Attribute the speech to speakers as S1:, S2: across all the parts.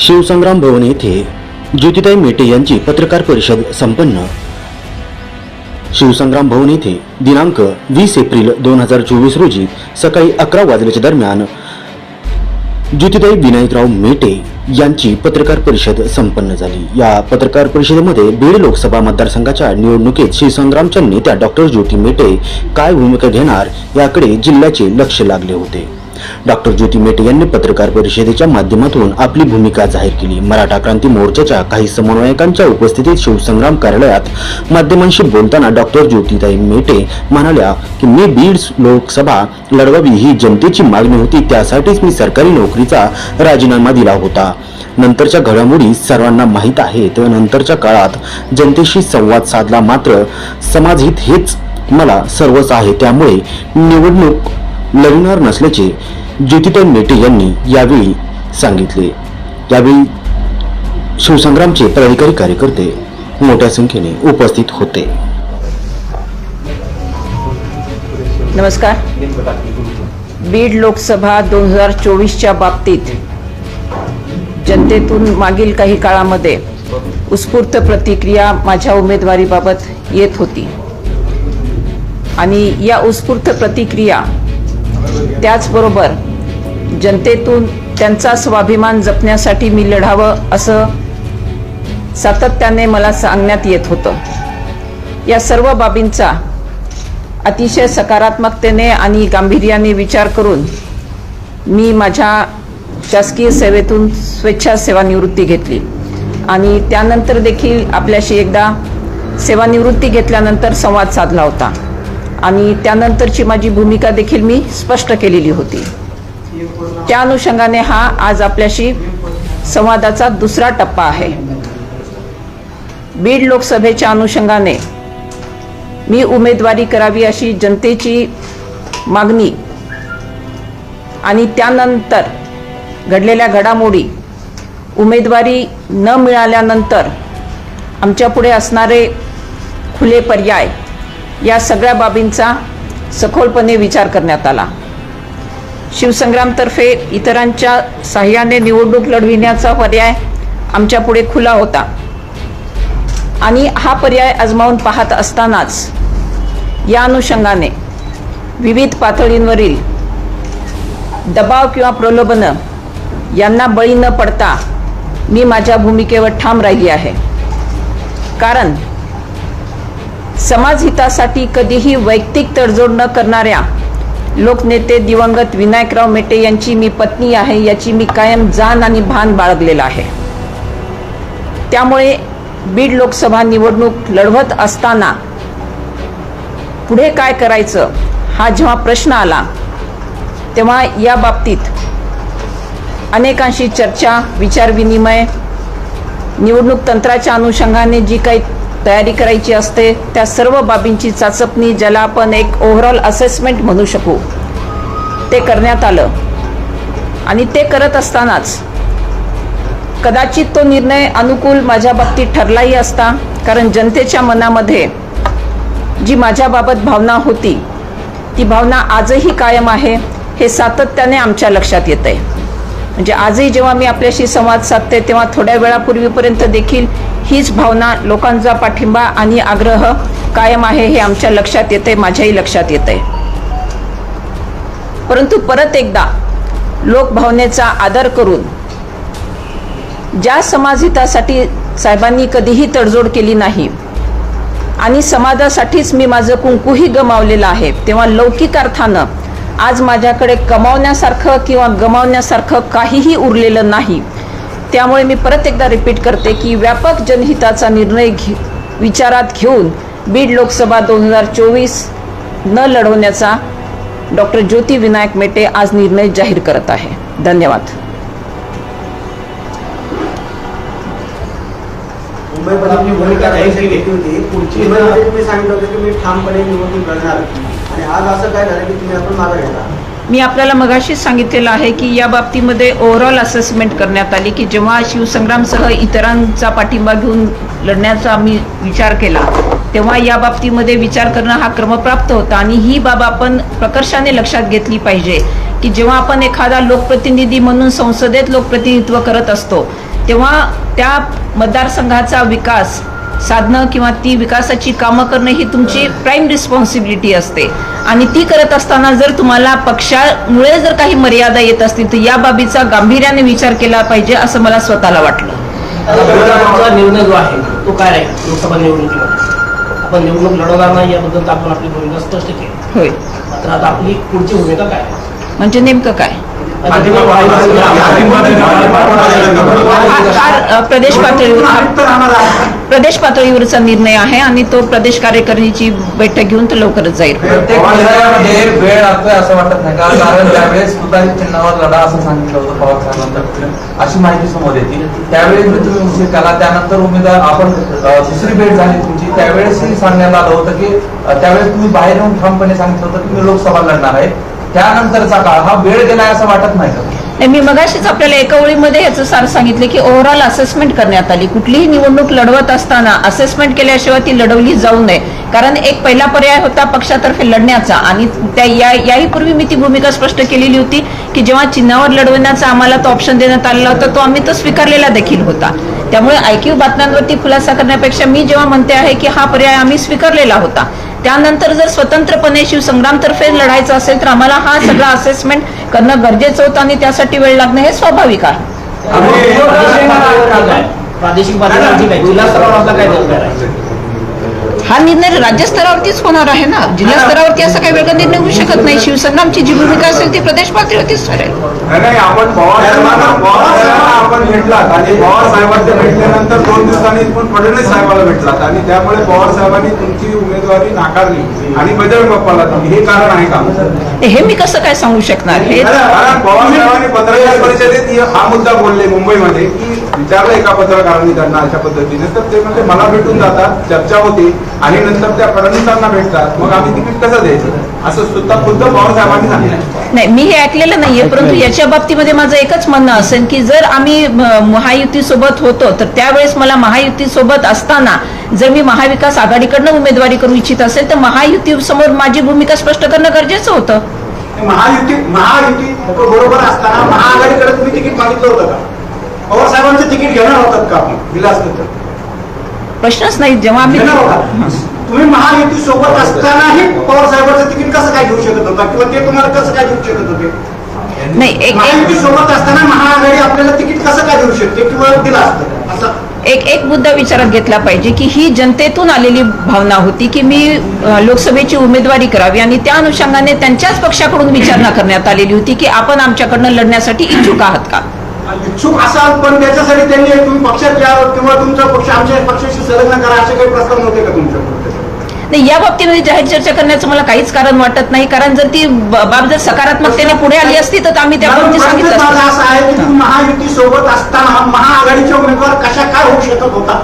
S1: शिवसंग्राम भवन येथे ज्योतिताई मेटे यांची पत्रकार परिषद संपन्न. शिवसंग्राम भवन येथे दिनांक वीस एप्रिल दोन हजार चोवीस रोजी सकाळी अकरा वाजल्याच्या दरम्यान ज्योतिताई विनायकराव मेटे यांची पत्रकार परिषद संपन्न झाली. या पत्रकार परिषदेमध्ये बीड लोकसभा मतदारसंघाच्या निवडणुकीत शिवसंग्रामच्या नेत्या डॉक्टर ज्योती मेटे काय भूमिका घेणार याकडे जिल्ह्याचे लक्ष लागले होते. डॉक्टर ज्योती मेटे यांनी पत्रकार परिषदेच्या माध्यमातून आपली भूमिका जाहीर केली. मराठा क्रांती मोर्चाच्या काही समन्वयकांच्या उपस्थितीत शिवसंग्राम कार्यालयात माध्यमांशी बोलताना डॉक्टर ज्योतिताई मेटे म्हणाल्या की मी बीड लोकसभा लढवावी ही जनतेची मागणी होती त्यासाठीच मी सरकारी नोकरीचा राजीनामा दिला होता. नंतरच्या घडामोडी सर्वांना माहीत आहेत नंतरच्या काळात जनतेशी संवाद साधला मात्र समाजहित हेच मला सर्वच आहे. त्यामुळे निवडणूक लढणार नसल्याचे ज्योतिताई मेटे यांनी यावेळी सांगितले. यावेळी शिवसंग्रामचे पदाधिकारी कार्यकर्ते मोठ्या संख्येने उपस्थित होते.
S2: नमस्कार. बीड लोकसभा दोन हजार चोवीसच्या बाबतीत जनतेतून मागील काही काळामध्ये उत्स्फूर्त प्रतिक्रिया माझ्या उमेदवारीबाबत येत होती. आणि या उत्स्फूर्त प्रतिक्रिया त्याचबरोबर जनतेतून त्यांचा स्वाभिमान जपण्यासाठी मी लढावं असं सातत्याने मला सांगण्यात येत होतं. या सर्व बाबींचा अतिशय सकारात्मकतेने आणि गांभीर्याने विचार करून मी माझ्या शासकीय सेवेतून स्वेच्छा सेवानिवृत्ती घेतली. आणि त्यानंतर देखील आपल्याशी एकदा सेवानिवृत्ती घेतल्यानंतर संवाद साधला होता. आणि त्यानंतरची माझी भूमिका देखील मी स्पष्ट केलेली होती. त्या अनुषंगाने हा आज आपल्याशी संवादाचा दुसरा टप्पा आहे. बीड लोकसभेच्या अनुषंगाने मी उमेदवारी करावी अशी जनतेची मागणी आणि त्यानंतर घडलेल्या घडामोडी उमेदवारी न मिळाल्यानंतर आमच्या पुढे असणारे खुले पर्याय या सगळ्या बाबींचा सखोलपणे विचार करण्यात आला. शिवसंग्रामतर्फे इतरांच्या साह्याने निवडणूक लढविण्याचा पर्याय आमच्या पुढे खुला होता. आणि हा पर्याय आजमावून पाहत असतानाच या अनुषंगाने विविध पातळींवरील दबाव किंवा प्रलोभनं यांना बळी न पडता मी माझ्या भूमिकेवर ठाम राहिली आहे. कारण समाजहितासाठी कधीही वैयक्तिक तडजोड न करणाऱ्या लोकनेते दिवंगत विनायकराव मेटे यांची मी पत्नी आहे याची मी कायम जाण आणि भान बाळगलेलं आहे. त्यामुळे बीड लोकसभा निवडणूक लढवत असताना पुढे काय करायचं हा जेव्हा प्रश्न आला तेव्हा या बाबतीत अनेकांशी चर्चा विचारविनिमय निवडणूक तंत्राच्या अनुषंगाने जी काही तयारी करायची असते त्या सर्व बाबींची चाचपणी ज्याला आपण एक ओव्हरऑल असेसमेंट म्हणू शकू. ते करण्यात आलं. आणि ते करत असतानाच कदाचित तो निर्णय अनुकूल माझ्या बाबतीत ठरलाही असता कारण जनतेच्या मनामध्ये जी माझ्याबाबत भावना होती ती भावना आजही कायम आहे हे सातत्याने आमच्या लक्षात येत आहे म्हणजे आजही जेव्हा मी आपल्याशी संवाद साधते तेव्हा थोड्या वेळापूर्वीपर्यंत देखील हीच भावना लोकांचा पाठिंबा आणि आग्रह कायम आहे हे आमच्या लक्षात येते माझ्याही लक्षात येते आहे परंतु परत एकदा लोकभावनेचा आदर करून ज्या समाजहितासाठी साहेबांनी कधीही तडजोड केली नाही आणि समाजासाठीच मी माझं कुंकूही गमावलेलं आहे तेव्हा लौकिक अर्थानं आज माझ्याकडे कमावण्यासारखं किंवा गमावण्यासारखं काहीही उरलेलं नाही. त्यामुळे मी परत एकदा रिपीट करते की व्यापक जनहिताचा निर्णय घे विचारात घेऊन बीड लोकसभा दोन हजार चोवीस न लढवण्याचा डॉक्टर ज्योती विनायक मेटे आज निर्णय जाहीर करत आहे. धन्यवाद.
S3: मुंबईमध्ये पुढची सांगितलं होतं की मी ठामपणे निवडणूक लढणार. आणि आज असं काय झालं की तुम्ही आपण मागे घेणार?
S2: मी आपल्याला मगाशीच सांगितलेलं आहे की या बाबतीमध्ये ओव्हरऑल असेसमेंट करण्यात आली की जेव्हा शिवसंग्रामसह इतरांचा पाठिंबा घेऊन लढण्याचा आम्ही विचार केला तेव्हा या बाबतीमध्ये विचार करणं हा क्रमप्राप्त होता आणि ही बाब आपण प्रकर्षाने लक्षात घेतली पाहिजे की जेव्हा आपण एखादा लोकप्रतिनिधी म्हणून संसदेत लोकप्रतिनिधित्व करत असतो तेव्हा त्या मतदारसंघाचा विकास साधणं किंवा ती विकासाची कामं करणं ही तुमची प्राईम रिस्पॉन्सिबिलिटी असते. आणि ती करत असताना जर तुम्हाला पक्षामुळे जर काही मर्यादा येत असतील तर या बाबीचा गांभीर्याने विचार केला पाहिजे असं मला स्वतःला वाटलं.
S4: विरोधकांचा निर्णय जो आहे तो काय राहील लोकसभा निवडणुकीमध्ये. आपण निवडणूक लढवणार नाही याबद्दल तर आपण आपली भूमिका स्पष्ट केली.
S2: होय.
S4: मात्र आता आपली पुढची भूमिका काय आहे?
S2: म्हणजे नेमकं काय? प्रदेश पातळीवर प्रदेश पातळीवरचा निर्णय आहे आणि तो प्रदेश कार्यकारिणीची बैठक घेऊन तो लवकरच जाईल.
S5: प्रत्येक वेळ लागतोय असं वाटत नाही कारण त्यावेळेस तुतारी चिन्हावर लढा असं सांगितलं होतं पवार साहेबांना अशी माहिती समोर येते. त्यावेळेस मी तुम्ही उशीर केला त्यानंतर उमेदवार आपण दुसरी भेट झाली तुमची त्यावेळेसही सांगण्यात आलं होतं की त्यावेळेस तुम्ही बाहेर येऊन ठामपणे सांगितलं होतं की मी लोकसभा लढणार आहे. त्यानंतरचा काळ हा वेळ गेलाय असं वाटत नाही का?
S2: नाही, मी मगाशीच आपल्याला एका ओळीमध्ये याचं सार सांगितलं की ओव्हरऑल असेसमेंट करण्यात आली. कुठलीही निवडणूक लढवत असताना असेसमेंट केल्याशिवाय ती लढवली जाऊ नये. कारण एक पहिला पर्याय होता पक्षातर्फे लढण्याचा आणि त्या या याही पूर्वी मी ती भूमिका स्पष्ट केलेली होती की जेव्हा चिन्हावर लढवण्याचा आम्हाला तो ऑप्शन देण्यात आलेला होता तो आम्ही तो स्वीकारलेला देखील होता. त्यामुळे ऐकीव बातम्यांवरती खुलासा करण्यापेक्षा मी जेव्हा म्हणते आहे की हा पर्याय आम्ही स्वीकारलेला होता त्यानंतर जर स्वतंत्रपणे शिवसंग्रामतर्फे लढायचं असेल तर आम्हाला हा सगळा असेसमेंट करणं गरजेचं होतं आणि त्यासाठी वेळ लागणं हे स्वाभाविक आहे.
S4: प्रादेशिक
S2: हा निर्णय राज्यस्तरावरतीच होणार आहे ना? जिल्हा स्तरावरती असा काही वेगळा निर्णय होऊ शकत नाही. शिवसंग्रामची जी भूमिका असेल ती प्रदेश पातळीवरतीच ठरेल.
S6: आपण भेटलात आणि पवार साहेबांच्या भेटल्यानंतर दोन दिवसांनी पण फडणवीस साहेबाला भेटलात आणि त्यामुळे पवार साहेबांनी तुमची उमेदवारी नाकारली आणि बजरंग बाप्पाला दिली हे कारण आहे का?
S2: हे मी कसं काय सांगू शकणार? हे
S6: पवार साहेबांनी पत्रकार परिषदेत हे- हा मुद्दा बोलले मुंबईमध्ये की विचारलं एका पत्रकारांनी त्यांना अशा पद्धतीने तर ते म्हणजे मला भेटून जातात चर्चा होती आणि नंतर त्या फडणवीसांना भेटतात. मग आम्ही तिकीट कसं द्यायचं? असं सुद्धा खुद्द पवार साहेबांनी सांगितलं.
S2: नाही मी हे ऐकलेलं नाहीये परंतु याच्या बाबतीमध्ये माझं एकच म्हणणं असेल की जर आम्ही महायुती सोबत होतो तर त्यावेळेस मला महायुती सोबत असताना जर मी महाविकास आघाडीकडनं उमेदवारी करू इच्छित असेल तर महायुती समोर माझी भूमिका स्पष्ट करणं गरजेचं होतं.
S3: महायुती महायुती बरोबर असताना महाआघाडीकडे तुम्ही तिकीट मागितलं होतं का? पवार साहेबांचं तिकीट घेणार होतात का? तर
S2: प्रश्नच नाही जेव्हा आम्ही
S3: तुम्ही महायुती सोबत असतानाही पवार साहेबांचं तिकीट कसं काय घेऊ शकत होता? किंवा ते तुम्हाला कसं काय देऊ शकत होते?
S2: नाही एक-
S3: महायुती
S2: एक
S3: सोबत असताना महाआघाडी आपल्याला तिकीट कसं काय देऊ शकते? किंवा दिलं असतं असं
S2: एक एक मुद्दा विचारात घेतला पाहिजे की ही जनतेतून आलेली भावना होती की मी लोकसभेची उमेदवारी करावी आणि त्या अनुषंगाने त्यांच्याच पक्षाकडून विचारणा करण्यात आलेली होती की आपण आमच्याकडनं लढण्यासाठी इच्छुक आहात का?
S3: इच्छुक असाल पण त्याच्यासाठी त्यांनी तुम्ही पक्षात या किंवा तुमचा पक्ष आमच्या पक्षाशी संलग्न करा असे काही प्रस्ताव नव्हते का तुमच्याकडे
S2: नाही या बाबतीमध्ये जाहीर चर्चा करण्याचं मला काहीच कारण वाटत नाही. कारण जर ती बाब जर सकारात्मकतेने पुढे आली असती तर आम्ही त्या बाबतीत सांगितलं
S3: प्रश्न माझा
S2: असतं
S3: असा आहे की तुम्ही महायुती सोबत असताना महाआघाडीचे उमेदवार कशा काय होऊ शकत होता?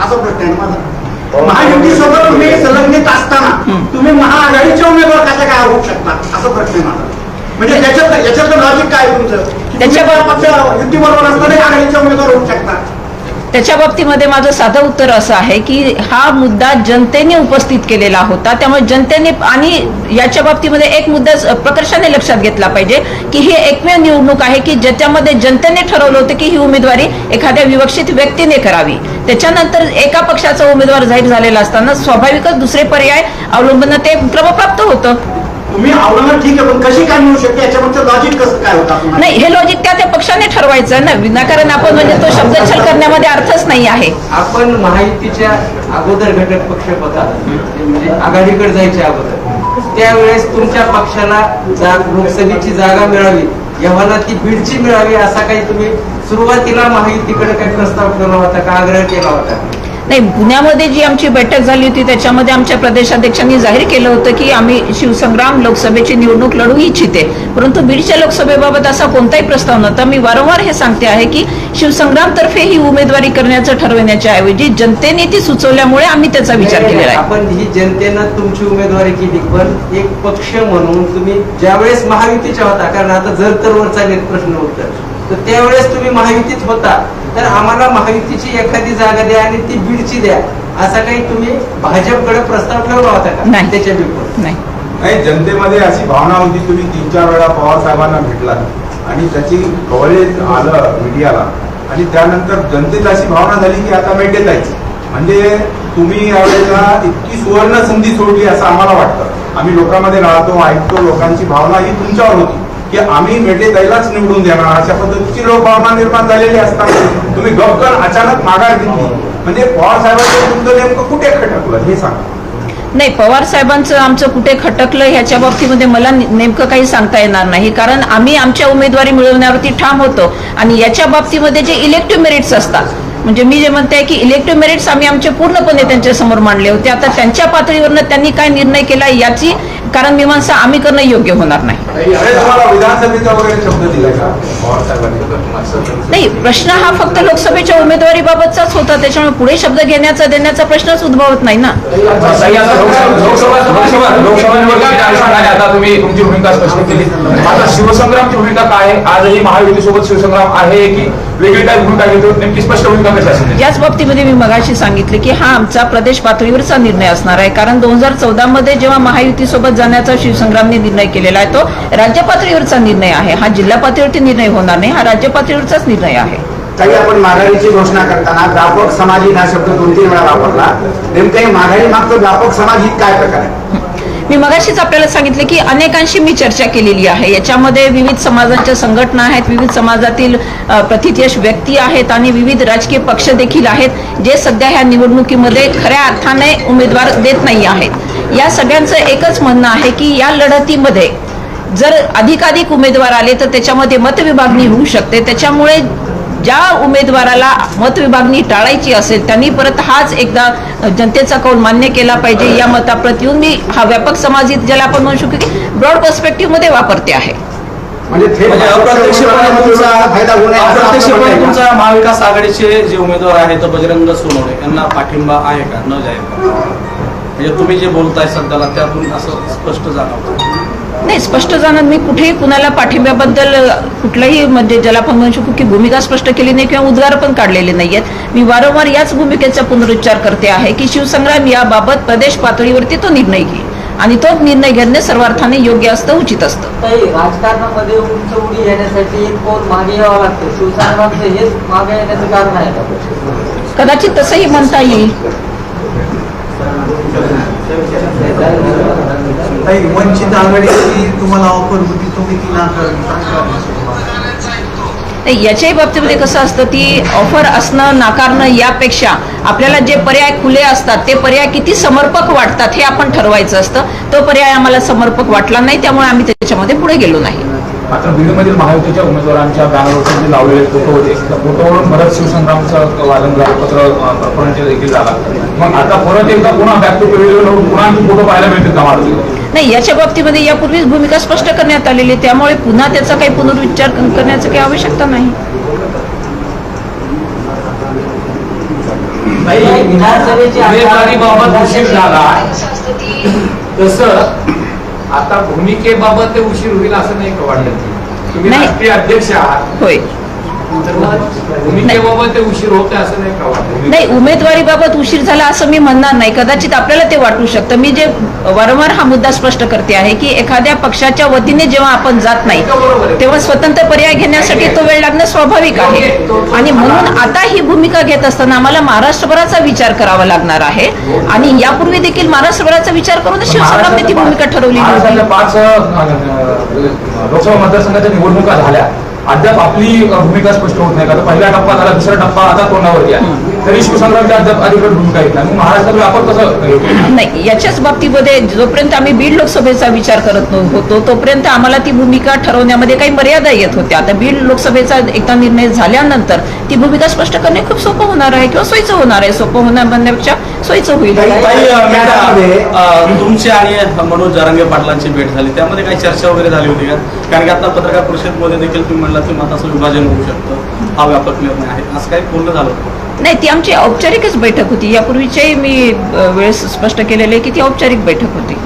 S3: असा प्रश्न आहे माझा. महायुती सोबत तुम्ही संलग्नित असताना तुम्ही महाआघाडीचे उमेदवार कशा काय होऊ शकता? असा प्रश्न आहे माझा. म्हणजे त्याच्यात याच्यातलं लॉजिक काय तुमचं?
S2: त्याच्या- बाबतीमध्ये माझं साधं उत्तर असं आहे की हा मुद्दा जनतेने उपस्थित केलेला होता. त्यामुळे जनतेने आणि याच्या बाबतीमध्ये एक मुद्दा प्रकर्षाने लक्षात घेतला पाहिजे की ही एकमेव निवडणूक आहे की ज्याच्यामध्ये जनतेने ठरवलं होतं की ही उमेदवारी एखाद्या विवक्षित व्यक्तीने करावी. त्याच्यानंतर एका पक्षाचा उमेदवार जाहीर झालेला असताना स्वाभाविकच दुसरे पर्याय अवलंबन ते क्रमप्राप्त होतं.
S3: तुम्ही ठीक आहे पण कशी काय मिळू शकते? लॉजिक कसं काय होतं
S2: नाही हे लॉजिक त्या त्या पक्षाने ठरवायचं ना. विनाकारण आपण म्हणजे तो शब्दछल करण्यामध्ये अर्थच नाही आहे.
S5: आपण महायुतीच्या अगोदर घटक पक्ष होता म्हणजे आघाडीकडे जायच्या अगोदर. त्यावेळेस तुमच्या पक्षाला लोकसभेची जागा मिळावी. एव्हाना ती बीडची मिळावी असा काही तुम्ही सुरुवातीला महायुतीकडे काही प्रस्ताव ठेवला होता का? आग्रह केला होता?
S2: नाही पुण्यामध्ये जी आमची बैठक झाली होती त्याच्यामध्ये आमच्या प्रदेशाध्यक्षांनी जाहीर केलं होतं की आम्ही शिवसंग्राम लोकसभेची निवडणूक लढू इच्छिते परंतु बीडच्या लोकसभेबाबत असा कोणताही प्रस्ताव नव्हता. मी वारंवार हे सांगते आहे की शिवसंग्रामतर्फे ही उमेदवारी करण्याचं ठरवण्याच्या ऐवजी जनतेने ती सुचवल्यामुळे आम्ही त्याचा विचार केलेला आहे.
S7: आपण ही जनतेनं तुमची उमेदवारी केली पण एक पक्ष म्हणून तुम्ही ज्यावेळेस महायुतीच्या होता कारण आता जर तर वर चालेल प्रश्न उत्तर तर त्यावेळेस तुम्ही महायुतीत होता. तर आम्हाला महायुतीची एखादी जागा द्या आणि ती बीडची द्या. असा काही तुम्ही भाजपकडे प्रस्ताव ठेवला होता का?
S2: नाही.
S7: त्याच्या विरुद्ध
S2: नाही.
S6: नाही जनतेमध्ये अशी भावना होती तुम्ही तीन चार वेळा पवार साहेबांना भेटलात आणि त्याची कव्हरेज आलं मीडियाला. आणि त्यानंतर जनतेत अशी भावना झाली की आता मेटे जायची. म्हणजे तुम्ही यावेळेला इतकी सुवर्ण संधी सोडली असं आम्हाला वाटतं. आम्ही लोकांमध्ये राहतो ऐकतो लोकांची भावना ही तुमच्यावर होती. की आम्ही मेटे ताईलाच निवडून देणार अशा पद्धतीची लोक भावना निर्माण झालेली असताना तुम्ही गपकन अचानक माघार घेतली. म्हणजे पवार साहेबांचं तुमचं नेमकं कुठे खटकलं हे सांगा.
S2: नाही पवार साहेबांचं आमचं कुठे खटकलं ह्याच्या बाबतीमध्ये मला नेमकं काही सांगता येणार नाही. कारण आम्ही आमच्या उमेदवारी मिळवण्यावरती ठाम होतो. आणि याच्या बाबतीमध्ये जे इलेक्टिव्ह मेरिट्स असतात म्हणजे मी जे म्हणते की इलेक्टिव्ह मेरिट्स आम्ही आमचे पूर्णपणे त्यांच्यासमोर मांडले होते. आता त्यांच्या पातळीवरनं त्यांनी काय निर्णय केला याची कारण मीमांसा आम्ही करणं योग्य होणार नाही. नाही प्रश्न हा फक्त लोकसभेच्या उमेदवारीबाबतचाच होता. त्याच्यामुळे पुढे शब्द घेण्याचा देण्याचा प्रश्नच उद्भवत नाही ना.
S5: ताई, आता लोकसभा लोकसभा लोकसभा लोकसभा निवडणुकीच्या अनुषंगाने आता तुम्ही तुमची भूमिका स्पष्ट केली. आता शिवसंग्रामची भूमिका काय आहे? आजही महायुतीसोबत शिवसंग्राम आहे की वेगळी नेमकी स्पष्ट
S2: याच बाबतीमध्ये मी मगाशी सांगितले की हा आमचा प्रदेश पातळीवरचा निर्णय असणार आहे. कारण दोन हजार चौदा मध्ये जेव्हा महायुतीसोबत जाण्याचा शिवसंग्रामने निर्णय केलेला आहे तो राज्य पातळीवरचा निर्णय आहे. हा जिल्हा पातळीवरती निर्णय होणार नाही हा राज्य पातळीवरचाच निर्णय आहे.
S3: काही आपण माघारीची घोषणा करताना व्यापक समाजिक हा शब्द दोन तीन वेळा वापरला. नेमकं हे माघारी मागचं व्यापक समाजिक काय प्रकार आहे?
S2: मी मगाशीच आपल्याला सांगितले की अनेकांशी मी चर्चा केलेली आहे. याच्यामध्ये विविध समाजाच्या संघटना आहेत विविध समाजातील प्रतिथयश व्यक्ती आहेत आणि विविध राजकीय पक्ष देखील आहेत जे सध्या ह्या निवडणुकीमध्ये खऱ्या अर्थाने उमेदवार देत नाही आहेत. या सगळ्यांचं एकच म्हणणं आहे की या लढतीमध्ये जर अधिकाधिक उमेदवार आले तर त्याच्यामध्ये मतविभागणी होऊ शकते. त्याच्यामुळे ज्या उमेदवाराला मतविभागणी टाळायची असेल त्यांनी परत हाच एकदा जनतेचा कौल मान्य केला पाहिजे. या मताप्रत येऊन मी हा व्यापक समाजिक ज्याला आपण म्हणू शकतो की ब्रॉड पर्स्पेक्टिव्हमध्ये वापरते आहे.
S3: म्हणजे थेट
S8: म्हणजे तुमचा महाविकास आघाडीचे जे उमेदवार आहेत बजरंग सोनवणे यांना पाठिंबा आहे का? न जाहीर म्हणजे तुम्ही जे बोलताय सध्याला त्यातून असं स्पष्ट जाणवतं.
S2: नाही स्पष्ट जाणत मी कुठेही कुणाला पाठिंब्याबद्दल कुठलाही म्हणजे ज्याला आपण म्हणू शकू की भूमिका स्पष्ट केली नाही किंवा उद्गार पण काढलेले नाहीयेत मी वारंवार याच भूमिकेचा पुनरुच्चार करते आहे की शिवसंग्राम याबाबत प्रदेश पातळीवरती तो निर्णय घेईल. आणि तो निर्णय घेणे सर्वार्थाने योग्य असतं उचित असतं.
S9: राजकारणामध्ये उंच उडी येण्यासाठी पाऊल मागे यावं लागतं? शिवसेनाचं हेच मागे येण्याचं कारण आहे
S2: कदाचित तसंही म्हणता येईल.
S10: काही वंचित आघाडीची तुम्हाला ऑफर होती तुम्ही ती नाकारली.
S2: नाही याच्याही बाबतीमध्ये कसं असतं ती ऑफर असणं नाकारणं यापेक्षा आपल्याला जे पर्याय खुले असतात ते पर्याय किती समर्पक वाटतात हे आपण ठरवायचं असतं. तो पर्याय आम्हाला समर्पक वाटला नाही त्यामुळे आम्ही त्याच्यामध्ये पुढे गेलो नाही.
S5: मात्र बीडमधील महायुतीच्या उमेदवारांच्या बॅनरवरचे जे लावलेले फोटो होते त्या फोटोवरून बरंच शिवसंग्रामचं वादन झालं पत्र अं, प्रकरण देखील झाला मग आता परत एकदा पुन्हा बॅक टू पुन्हा फोटो पाहायला मिळतील का मला
S2: नाही याच्या बाबतीमध्ये यापूर्वीच भूमिका स्पष्ट करण्यात आलेली आहे. त्यामुळे पुन्हा त्याचा काही पुनर्विचार करण्याची काही आवश्यकता नाही.
S9: विधानसभेची
S5: झाला. तसं आता भूमिकेबाबत ते उशीर होईल असं नाही का वाटत? तुम्ही. राष्ट्रीय अध्यक्ष आहात.
S2: होय.
S5: नाही.
S2: नाही उमेदवारीबाबत उशीर झाला असं मी म्हणणार नाही. कदाचित आपल्याला ते वाटू शकतं. मी जे वारंवार हा मुद्दा स्पष्ट करते आहे की एखाद्या पक्षाच्या वतीने जेव्हा आपण जात नाही तेव्हा स्वतंत्र पर्याय घेण्यासाठी तो वेळ लागणं स्वाभाविक आहे. आणि म्हणून आता ही भूमिका घेत असताना आम्हाला महाराष्ट्रभराचा विचार करावा लागणार आहे. आणि यापूर्वी देखील महाराष्ट्रभराचा विचार करून शिवसेनाने ती भूमिका ठरवली
S5: लोकसभा मतदारसंघाच्या निवडणुका झाल्या. अद्याप आपली भूमिका स्पष्ट होत नाही. कारण पहिला टप्पा झाला दुसरा टप्पा आता तोंडावरती आहे. तरी शिवसंग्रामच्या अद्याप अधिकृत भूमिका येत नाही. मग महाराष्ट्रात व्यापक कसं
S2: नाही याच्याच बाबतीमध्ये जोपर्यंत आम्ही बीड लोकसभेचा विचार करत होतो तोपर्यंत आम्हाला ती भूमिका ठरवण्यामध्ये काही मर्यादा येत होत्या. आता बीड लोकसभेचा एकदा निर्णय झाल्यानंतर ती भूमिका स्पष्ट करणे खूप सोपं होणार आहे किंवा सोयीचं होणार आहे. सोपं होण्यापेक्षा सोयीचं होईल.
S8: तुमची आणि मनोज जारंगे पाटलांची भेट झाली. त्यामध्ये काही चर्चा वगैरे झाली होती का? कारण की आता पत्रकार परिषदमध्ये देखील तुम्ही म्हणला की मताचं विभाजन होऊ शकतं. हा व्यापक निर्णय आहे. असं काही पूर्ण झालं होतं?
S2: नाही ती आमची औपचारिकच बैठक होती. यापूर्वीच्याही मी वेळेस स्पष्ट केलेले की ती औपचारिक बैठक होती.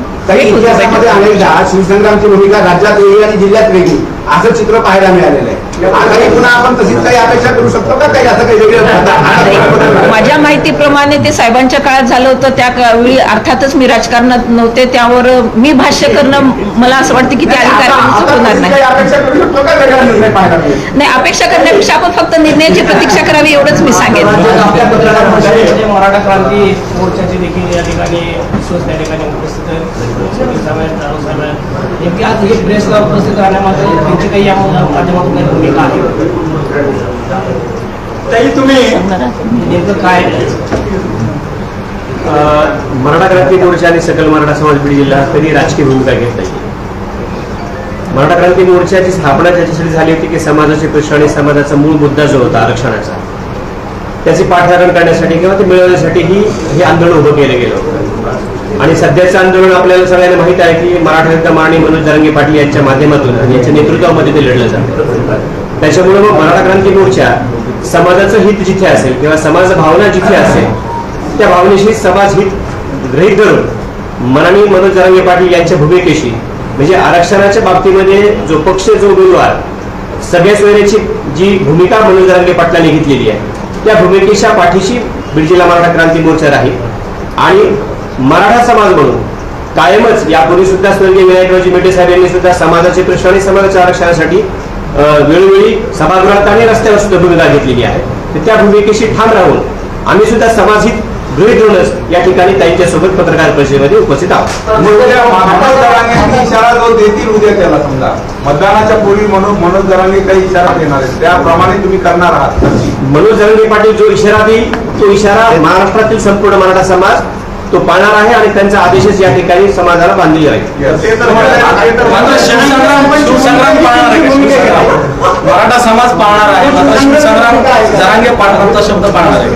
S3: शिवसंग्रामची भूमिका राज्यात वेगळी आणि जिल्ह्यात वेगळी. असं चित्र पाहायला मिळालेलं आहे. आघाडी पुन्हा आपण तशीच काही अपेक्षा करू शकतो का? काही असं काही वेगळं
S2: माझ्या माहितीप्रमाणे ते साहेबांच्या काळात झालं होतं. त्या वेळी अर्थातच मी राजकारणात नव्हते. त्यावर मी भाष्य करणं मला असं वाटतं की ते अधिकार होणार नाही. नाही अपेक्षा करण्यापेक्षा आपण फक्त निर्णयाची प्रतीक्षा करावी एवढंच मी सांगेन.
S4: परिषदेमध्ये मराठा क्रांती मोर्चाचे देखील या ठिकाणी उपस्थित नेमकी आज हे प्रेसला उपस्थित राहण्यामागे त्यांची काही या माध्यमातून काही भूमिका आहे.
S3: ताई तुम्ही
S4: नेमकं काय?
S11: मराठा क्रांती मोर्चा आणि सकल मराठा समाज बीड जिल्हा कधी राजकीय भूमिका घेत नाही. मराठा क्रांती मोर्चाची स्थापना त्याच्यासाठी झाली होती की समाजाचे प्रश्न आणि समाजाचा मूळ मुद्दा जो होता आरक्षणाचा त्याचे पाठराखण करण्यासाठी किंवा ते मिळवण्यासाठी ही हे आंदोलन उभं केलं गेलं होतं. आणि सध्याचं आंदोलन आपल्याला सगळ्यांना माहीत आहे की मराठा युद्ध आणि मनोज जरांगे पाटील यांच्या माध्यमातून आणि यांच्या नेतृत्वामध्ये ते लढलं जातं. त्याच्यामुळे मग मराठा क्रांती मोर्चा समाजाचं हित जिथे असेल किंवा समाज भावना जिथे असेल त्या भावनेशी समाज हित गृहीत धरून माननीय मनोज जरांगे पाटील यांच्या भूमिकेशी म्हणजे आरक्षणाच्या बाबतीमध्ये जो पक्ष जो उमेदवार सगळ्याच वेळेची जी भूमिका मनोज जरांगे पाटलांनी घेतलेली आहे त्या भूमिकेच्या पाठीशी बीड जिल्हा मराठा क्रांती मोर्चा राहील. आणि मराठा समाज म्हणून कायमच यापूर्वी सुद्धा स्वर्गीय विनायकरावजी मेटे साहेब यांनी सुद्धा समाजाचे प्रश्न आणि समाजाच्या आरक्षणासाठी वेळोवेळी सभागृहात आणि रस्त्यावर सुद्धा भूमिका घेतलेली आहे. तर त्या भूमिकेशी ठाम राहून आम्ही सुद्धा समाजहित गृहीत धरूनच या ठिकाणी ताईंच्या सोबत पत्रकार परिषदेमध्ये उपस्थित आहोत.
S6: मग त्या मनोज जरांगे इशारा जो देतील उद्या त्याला समजा. मतदानाच्या पूर्वी मनोज मनोज जरांगे काही इशारा देणार त्याप्रमाणे तुम्ही करणार आहात.
S11: मनोज जरंगे पाटील जो इशारा देईल तो इशारा महाराष्ट्रातील संपूर्ण मराठा समाज तो पाळणार आहे आणि त्यांचा आदेशच या ठिकाणी समाजाला बांधलेला राहील
S6: ते तर म्हणताय- ते तर
S8: मात्र शिवसंग्राम शिवसंग्राम पाळणार आहे का शिवसंग्राम मराठा समाज पाळणार आहे. मात्र शिवसंग्राम जरांगे पाटलांचा शब्द पाळणार आहे.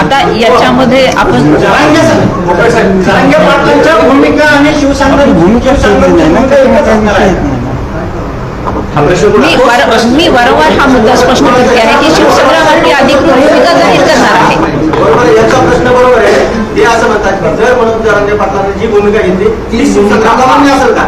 S2: आता याच्यामध्ये आपण
S3: जरांगे पाटलांच्या भूमिका आणि शिवसंग्राम भूमिकेची भूमिका एकच असणार आहे
S11: हा प्रश्न
S2: मी? वार- मी वारंवार हा मुद्दा स्पष्ट करते आहे की शिवसंग्राम आपली अधिकृत भूमिका जाहीर करणार आहे.
S7: बरोबर याचा प्रश्न बरोबर आहे. ते असं म्हणतात की जर मनोज जरांगे पाटलांनी जी भूमिका घेतली ती शिवसंग्रामला मान्य असेल का?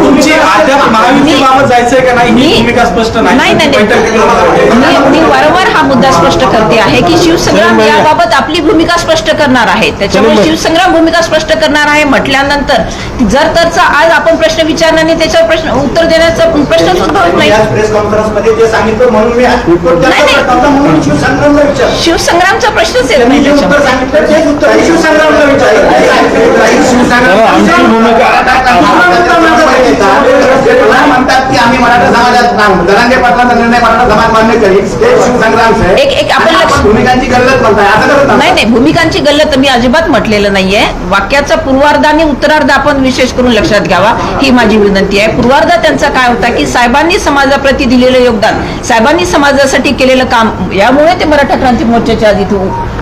S8: तुमची अद्याप महायुतीबाबत जायचंय का नाही? ही
S2: मी-
S8: भूमिका स्पष्ट नाही.
S2: नाही नाही नाही. मी वारंवार हा मुद्दा स्पष्ट करते आहे की शिवसंग्राम याबाबत आपली भूमिका स्पष्ट करणार आहे. त्याच्यामुळे शिवसंग्राम भूमिका स्पष्ट करणार आहे म्हटल्यानंतर जर तरचा आज आपण प्रश्न विचारणार आणि त्याच्यावर प्रश्न उत्तर देण्याचा प्रश्नच उद्भवत नाही.
S3: याच प्रेस कॉन्फरन्समध्ये जे सांगितलं म्हणून मी उत्तर
S2: नाही, नाही.
S3: प्रश्न शिवसंग्रामला
S2: शिवसंग्रामचा प्रश्नच येत नाही
S3: जे उत्तर
S2: त्याच्यामध्ये.
S3: सांगितलं तेच उत्तर मी शिवसंग्रामला विचारलं. ते सांगितलं. आमची भूमिका. म्हणतात की आम्ही मराठा समाजात जरांगे पाटलांचा निर्णय मराठा समाज मान्य करील. ते शिवसंग्राम साहेब.
S2: एक- एक आपण
S3: आणि
S2: लक्ष-
S3: भूमिकांची गल्लत म्हणताय. असं करत
S2: नाही
S3: नाही
S2: नाही. भूमिकांची गल्लत मी अजिबात म्हटलेलं नाहीये. वाक्याचा पूर्वार्ध आणि उत्तरार्ध आपण विशेष करून लक्षात घ्यावा. ही माझी विनंती आहे. पूर्वार्धा त्यांचा काय होता की साहेबांनी समाजाप्रती दिलेलं योगदान साहेबांनी समाजासाठी केलेलं काम यामुळे ते मराठा क्रांती मोर्चाच्या आधी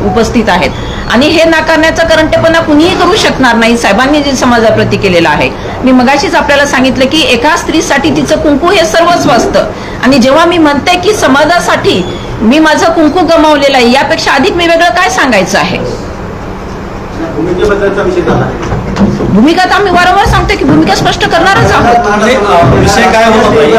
S2: उपस्थित आहेत. आणि हे नाकारण्याचा करंटेपणा कुणीही करू शकणार नाही साहेबांनी जे समाजाप्रती केलेलं आहे. मी मगाशीच आपल्याला सांगितलं की एका स्त्रीसाठी तिचं कुंकू हे सर्वस्व असतं. आणि जेव्हा मी म्हणते की समाजासाठी मी माझं कुंकू गमावलेलं आहे यापेक्षा अधिक मी वेगळं काय सांगायचं आहे?
S3: भूमिकेबद्दलचा विषय झाला.
S2: भूमिका तर आम्ही वारंवार सांगतो की भूमिका स्पष्ट करणारच आहोत.
S8: विषय काय होत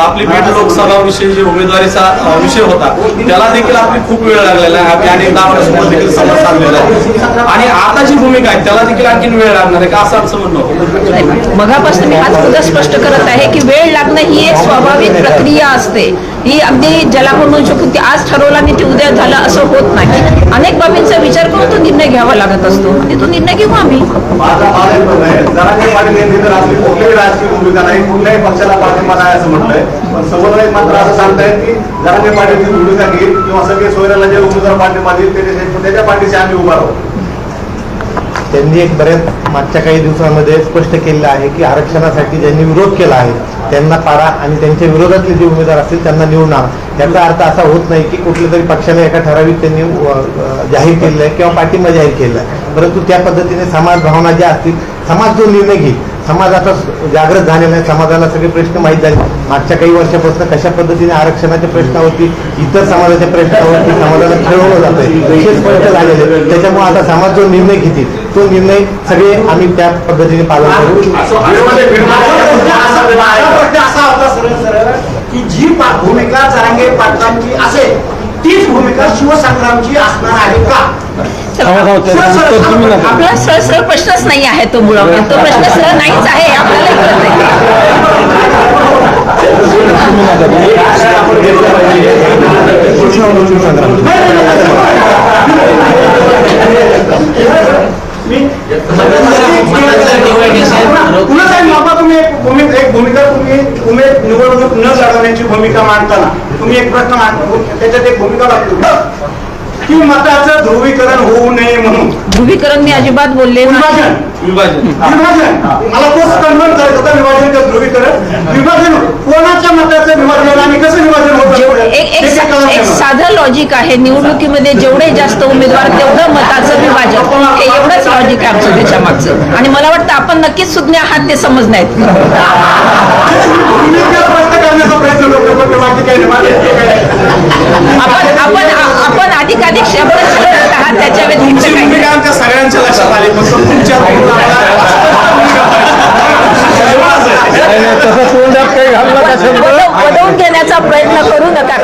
S8: आपली बीड लोकसभा विषयी जे उमेदवारीचा विषय होता त्याला देखील आपली खूप वेळ लागलेला आहे. आम्ही अनेकदा आपल्यासमोर देखील संवाद साधलेला आहे. आणि आता जी भूमिका आहे त्याला देखील आणखी वेळ लागणार आहे का? असं आमचं म्हणणं
S2: मगापासून मी हाच मुद्दा स्पष्ट करत आहे की वेळ लागणं ही एक स्वाभाविक प्रक्रिया असते. ही अगदी ज्याला आपण म्हणू शकतो की आज ठरवलं आणि ते उद्या झालं असं होत नाही. अनेक बाबींचा विचार करून तो निर्णय घ्यावा लागत असतो. आणि तो निर्णय घेऊ आम्ही.
S3: माझा माझा एक जरांगे पाटील यांनी तर आपली कुठलीही राजकीय भूमिका नाही. कुठल्याही पक्षाला पाठिंबा नाही असं म्हटलंय पण समन्वयक मात्र असं सांगतायत की जरांगे पाटील भूमिका घेईल. किंवा सगळे सोयऱ्याला जे उमेदवार पाठिंबा देईल त्याच्या त्याच्या पाठीशी आम्ही उभा राहू.
S12: त्यांनी एक बऱ्याच मागच्या काही दिवसांमध्ये स्पष्ट केलेलं आहे की आरक्षणासाठी ज्यांनी विरोध केला आहे त्यांना पारा आणि त्यांच्या विरोधातले जे उमेदवार असतील त्यांना निवडून आणा. याचा अर्थ असा होत नाही की कुठल्या तरी पक्षाने एका ठराविक त्यांनी जाहीर केलेलं आहे किंवा पाठिंबा जाहीर केलेला आहे. परंतु त्या पद्धतीने समाज भावना ज्या असतील समाज जो निर्णय घेईल समाज आता जागृत झालेला आहे समाजाला सगळे प्रश्न माहीत झाले. मागच्या काही वर्षापासून कशा पद्धतीने आरक्षणाच्या प्रश्नावरती इतर समाजाच्या प्रश्नावरती समाजाला खेळवलं जात आहे हे स्पष्ट झालेले आहे. त्याच्यामुळे आता समाज जो निर्णय घेतील तो निर्णय सगळे आम्ही त्या पद्धतीने पालन करू.
S3: प्रश्न असा होता सरळ सरळ की जी भूमिका जरांगे पाटलांची असेल तीच भूमिका शिवसंग्रामची असणार आहे का.
S2: आपला सरळ सरळ प्रश्नच नाही आहे तो मुळात. तो प्रश्न सरळ नाहीच आहे आपल्याला कळत
S3: मी? पुन्हा साहेब बाबा तुम्ही एक भूमिका एक भूमिका तुम्ही उमेद निवडणूक न लढवण्याची भूमिका मांडताना तुम्ही एक प्रश्न मांडता त्याच्यात एक भूमिका लागली की मताचं ध्रुवीकरण होऊ नये म्हणून.
S2: ध्रुवीकरण मी अजिबात बोलले नाही.
S3: विभाजन. विभाजन. मला तोच कन्फर्म करायचं होतं विभाजन का ध्रुवीकरण. विभाजन कोणाच्या मताचं विभाजन आणि कसं विभाजन होतं?
S2: एक
S3: मला.
S2: साधं लॉजिक आहे निवडणुकीमध्ये जेवढे जास्त उमेदवार तेवढं मताचं विभाजन. हे एवढंच लॉजिक आहे आमचं त्याच्या मागचं आणि मला वाटतं आपण नक्कीच सुज्ञ आहात ते समजण्यात
S3: तुम्ही ते स्पष्ट करण्याचा प्रयत्न करतो पण बाकी काही नाही. माझं हे काही नाही.
S2: आपण आपण आपण अधिकाधिक आहात त्याच्या व्यतिरिक्त काही
S8: आमच्या सगळ्यांच्या लक्षात आली तुमच्या
S2: वदवून घेण्याचा प्रयत्न करू नका.